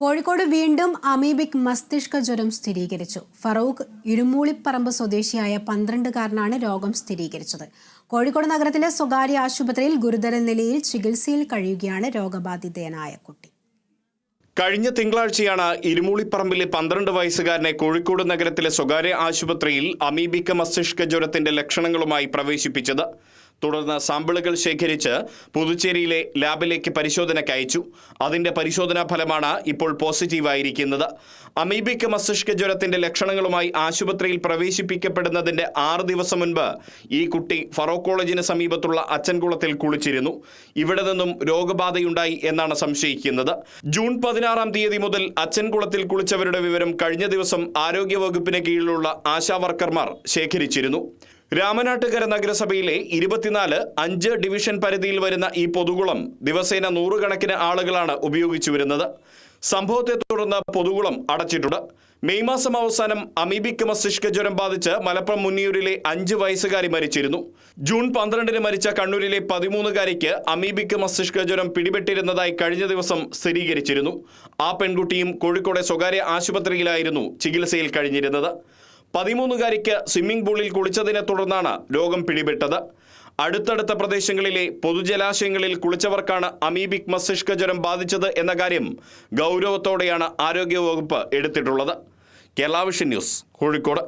കോഴിക്കോട് വീണ്ടും അമീബിക് മസ്തിഷ്ക ജ്വരം സ്ഥിരീകരിച്ചു. ഫറൂഖ് ഇരുമൂളിപ്പറമ്പ് സ്വദേശിയായ പന്ത്രണ്ടുകാരനാണ് രോഗം സ്ഥിരീകരിച്ചത്. കോഴിക്കോട് നഗരത്തിലെ സ്വകാര്യ ആശുപത്രിയിൽ ഗുരുതര നിലയിൽ ചികിത്സയിൽ കഴിയുകയാണ് രോഗബാധിതനായ കുട്ടി. കഴിഞ്ഞ തിങ്കളാഴ്ചയാണ് ഇരുമൂളിപ്പറമ്പിലെ പന്ത്രണ്ട് വയസ്സുകാരനെ കോഴിക്കോട് നഗരത്തിലെ സ്വകാര്യ ആശുപത്രിയിൽ അമീബിക്ക മസ്തിഷ്ക ജ്വരത്തിന്റെ ലക്ഷണങ്ങളുമായി പ്രവേശിപ്പിച്ചത്. തുടർന്ന് സാമ്പിളുകൾ ശേഖരിച്ച് പുതുച്ചേരിയിലെ ലാബിലേക്ക് പരിശോധനയ്ക്ക് അയച്ചു. അതിന്റെ പരിശോധനാ ഫലമാണ് ഇപ്പോൾ പോസിറ്റീവായിരിക്കുന്നത്. അമീബിക്ക മസ്തിഷ്ക ജ്വരത്തിന്റെ ലക്ഷണങ്ങളുമായി ആശുപത്രിയിൽ പ്രവേശിപ്പിക്കപ്പെടുന്നതിന്റെ ആറ് ദിവസം മുൻപ് ഈ കുട്ടി ഫറോ കോളേജിന് സമീപത്തുള്ള അച്ചൻകുളത്തിൽ കുളിച്ചിരുന്നു. ഇവിടെ നിന്നും രോഗബാധയുണ്ടായി എന്നാണ് സംശയിക്കുന്നത്. ജൂൺ പതിനാറാം തീയതി മുതൽ അച്ചൻകുളത്തിൽ കുളിച്ചവരുടെ വിവരം കഴിഞ്ഞ ദിവസം ആരോഗ്യവകുപ്പിന് കീഴിലുള്ള ആശാവർക്കർമാർ ശേഖരിച്ചിരുന്നു. രാമനാട്ടുകര നഗരസഭയിലെ ഇരുപത്തിനാല് അഞ്ച് ഡിവിഷൻ പരിധിയിൽ വരുന്ന ഈ പൊതുകുളം ദിവസേന നൂറുകണക്കിന് ആളുകളാണ് ഉപയോഗിച്ചു വരുന്നത്. സംഭവത്തെ തുടർന്ന് പൊതുകുളം അടച്ചിട്ടുണ്ട്. മെയ് മാസം അവസാനം അമീബിക് മസ്തിഷ്ക ജ്വരം ബാധിച്ച് മലപ്പുറം മുന്നിയൂരിലെ അഞ്ച് വയസ്സുകാരി മരിച്ചിരുന്നു. ജൂൺ പന്ത്രണ്ടിന് മരിച്ച കണ്ണൂരിലെ പതിമൂന്നുകാരിക്ക് അമീബിക് മസ്തിഷ്ക ജ്വരം പിടിപെട്ടിരുന്നതായി കഴിഞ്ഞ ദിവസം സ്ഥിരീകരിച്ചിരുന്നു. ആ പെൺകുട്ടിയും കോഴിക്കോട് സ്വകാര്യ ആശുപത്രിയിലായിരുന്നു ചികിത്സയിൽ കഴിഞ്ഞിരുന്നത്. പതിമൂന്നുകാരിക്ക് സ്വിമ്മിംഗ് പൂളിൽ കുളിച്ചതിനെ തുടർന്നാണ് രോഗം പിടിപെട്ടത്. അടുത്തടുത്ത പ്രദേശങ്ങളിലെ പൊതുജലാശയങ്ങളിൽ കുളിച്ചവർക്കാണ് അമീബിക് മസ്തിഷ്ക ജ്വരം ബാധിച്ചത് എന്ന കാര്യം ഗൗരവത്തോടെയാണ് ആരോഗ്യവകുപ്പ് എടുത്തിട്ടുള്ളത്. Kerala vision news Kozhikode.